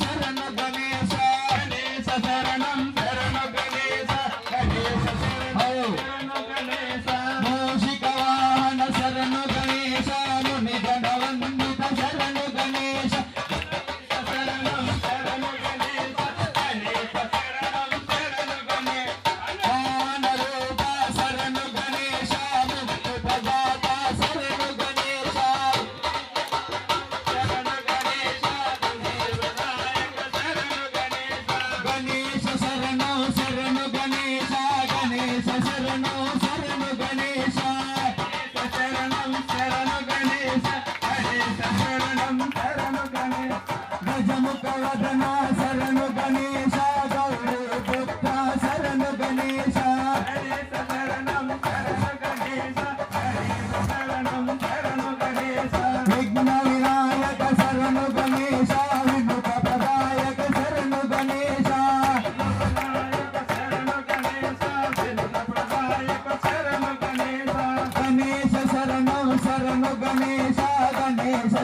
శరణ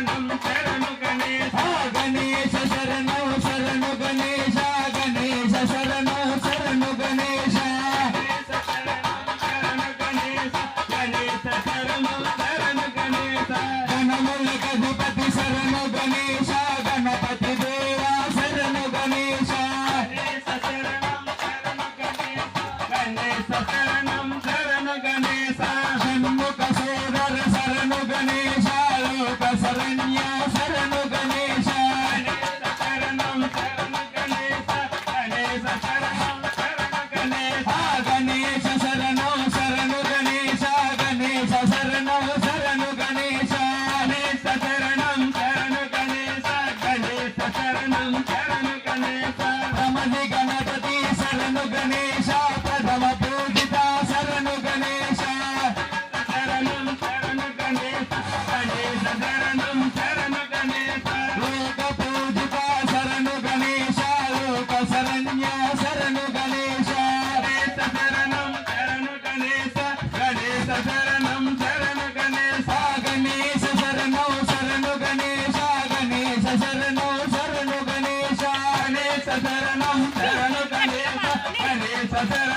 శరణం శరణు గణేశ గణేశ శరణ.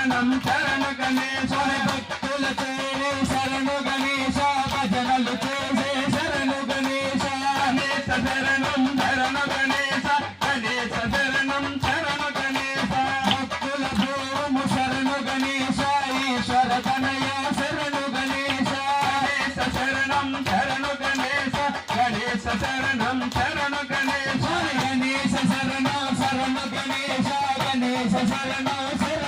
శరణం శరణ గణేశ్వర భక్తుల చేరే శరణు గణేశ భజనలు చేసే శరణు గణేశ. గణేశ శరణం శరణ గణేశ గణేశ శరణం శరణ గణేశ. భక్తుల భూము శరణు గణేశ ఈశ్వర తనయ శరణు గణేశ. గణేశ శరణం శరణు గణేశ గణేశ శరణం శరణు గణేశ. గణేశ శరణ శరణ గణేశ గణేశ శరణ శరణ